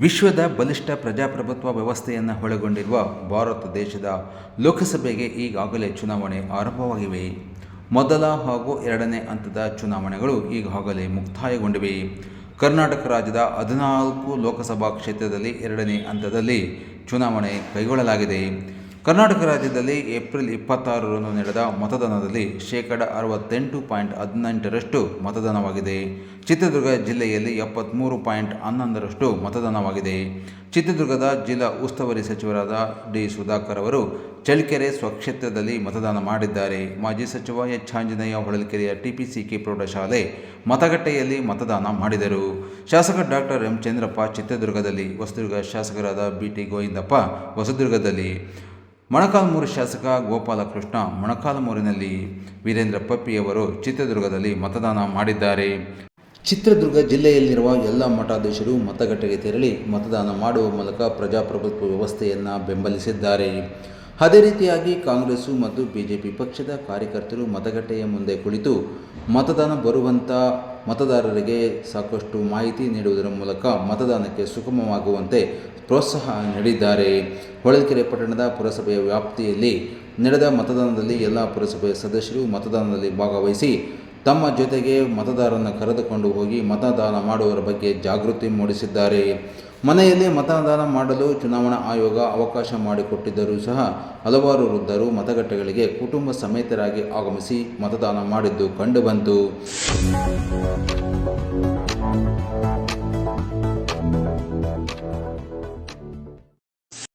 ವಿಶ್ವದ ಬಲಿಷ್ಠ ಪ್ರಜಾಪ್ರಭುತ್ವ ವ್ಯವಸ್ಥೆಯನ್ನು ಒಳಗೊಂಡಿರುವ ಭಾರತ ದೇಶದ ಲೋಕಸಭೆಗೆ ಈಗಾಗಲೇ ಚುನಾವಣೆ ಆರಂಭವಾಗಿವೆ. ಮೊದಲ ಹಾಗೂ ಎರಡನೇ ಹಂತದ ಚುನಾವಣೆಗಳು ಈಗಾಗಲೇ ಮುಕ್ತಾಯಗೊಂಡಿವೆ. ಕರ್ನಾಟಕ ರಾಜ್ಯದ ಹದಿನಾಲ್ಕು ಲೋಕಸಭಾ ಕ್ಷೇತ್ರದಲ್ಲಿ ಎರಡನೇ ಹಂತದಲ್ಲಿ ಚುನಾವಣೆ ಕೈಗೊಳ್ಳಲಾಗಿದೆ. ಕರ್ನಾಟಕ ರಾಜ್ಯದಲ್ಲಿ ಏಪ್ರಿಲ್ ಇಪ್ಪತ್ತಾರರಂದು ನಡೆದ ಮತದಾನದಲ್ಲಿ ಶೇಕಡ ಅರವತ್ತೆಂಟು ಪಾಯಿಂಟ್ ಹದಿನೆಂಟರಷ್ಟು ಮತದಾನವಾಗಿದೆ. ಚಿತ್ರದುರ್ಗ ಜಿಲ್ಲೆಯಲ್ಲಿ ಎಪ್ಪತ್ತ್ಮೂರು ಪಾಯಿಂಟ್ ಹನ್ನೊಂದರಷ್ಟು ಮತದಾನವಾಗಿದೆ. ಚಿತ್ರದುರ್ಗದ ಜಿಲ್ಲಾ ಉಸ್ತುವಾರಿ ಸಚಿವರಾದ ಡಿ ಸುಧಾಕರ್ ಅವರು ಚಳ್ಳಕೆರೆ ಸ್ವಕ್ಷೇತ್ರದಲ್ಲಿ ಮತದಾನ ಮಾಡಿದ್ದಾರೆ. ಮಾಜಿ ಸಚಿವ ಎಚ್ ಆಂಜನೇಯ ಹೊಳಲ್ಕೆರೆಯ ಟಿಪಿಸಿಕೆ ಪ್ರೌಢಶಾಲೆ ಮತಗಟ್ಟೆಯಲ್ಲಿ ಮತದಾನ ಮಾಡಿದರು. ಶಾಸಕ ಡಾಕ್ಟರ್ ಎಂ ಚಂದ್ರಪ್ಪ ಚಿತ್ರದುರ್ಗದಲ್ಲಿ, ಹೊಸದುರ್ಗ ಶಾಸಕರಾದ ಬಿ ಟಿ ಗೋವಿಂದಪ್ಪ ಹೊಸದುರ್ಗದಲ್ಲಿ. ಮೊಣಕಾಲ್ಮೂರು ಶಾಸಕ ಗೋಪಾಲಕೃಷ್ಣ ಮೊಣಕಾಲ್ಮೂರಿನಲ್ಲಿ ವೀರೇಂದ್ರ ಪಪ್ಪಿಯವರು ಚಿತ್ರದುರ್ಗದಲ್ಲಿ ಮತದಾನ ಮಾಡಿದ್ದಾರೆ. ಚಿತ್ರದುರ್ಗ ಜಿಲ್ಲೆಯಲ್ಲಿರುವ ಎಲ್ಲ ಮಠಾಧೀಶರು ಮತಗಟ್ಟೆಗೆ ತೆರಳಿ ಮತದಾನ ಮಾಡುವ ಮೂಲಕ ಪ್ರಜಾಪ್ರಭುತ್ವ ವ್ಯವಸ್ಥೆಯನ್ನು ಬೆಂಬಲಿಸಿದ್ದಾರೆ. ಅದೇ ರೀತಿಯಾಗಿ ಕಾಂಗ್ರೆಸ್ಸು ಮತ್ತು ಬಿಜೆಪಿ ಪಕ್ಷದ ಕಾರ್ಯಕರ್ತರು ಮತಗಟ್ಟೆಯ ಮುಂದೆ ಕುಳಿತು ಮತದಾನ ಬರುವಂಥ ಮತದಾರರಿಗೆ ಸಾಕಷ್ಟು ಮಾಹಿತಿ ನೀಡುವುದರ ಮೂಲಕ ಮತದಾನಕ್ಕೆ ಸುಗಮವಾಗುವಂತೆ ಪ್ರೋತ್ಸಾಹ ನೀಡಿದ್ದಾರೆ. ಹೊಳಲ್ಕೆರೆ ಪಟ್ಟಣದ ಪುರಸಭೆಯ ವ್ಯಾಪ್ತಿಯಲ್ಲಿ ನಡೆದ ಮತದಾನದಲ್ಲಿ ಎಲ್ಲ ಪುರಸಭೆಯ ಸದಸ್ಯರು ಮತದಾನದಲ್ಲಿ ಭಾಗವಹಿಸಿ ತಮ್ಮ ಜೊತೆಗೆ ಮತದಾರರನ್ನು ಕರೆದುಕೊಂಡು ಹೋಗಿ ಮತದಾನ ಮಾಡುವವರ ಬಗ್ಗೆ ಜಾಗೃತಿ ಮೂಡಿಸಿದ್ದಾರೆ. ಮನೆಯಲ್ಲಿ ಮತದಾನ ಮಾಡಲು ಚುನಾವಣಾ ಆಯೋಗ ಅವಕಾಶ ಮಾಡಿಕೊಟ್ಟಿದ್ದರೂ ಸಹ ಹಲವಾರು ವೃದ್ಧರು ಮತಗಟ್ಟೆಗಳಿಗೆ ಕುಟುಂಬ ಸಮೇತರಾಗಿ ಆಗಮಿಸಿ ಮತದಾನ ಮಾಡಿದ್ದು ಕಂಡುಬಂತು.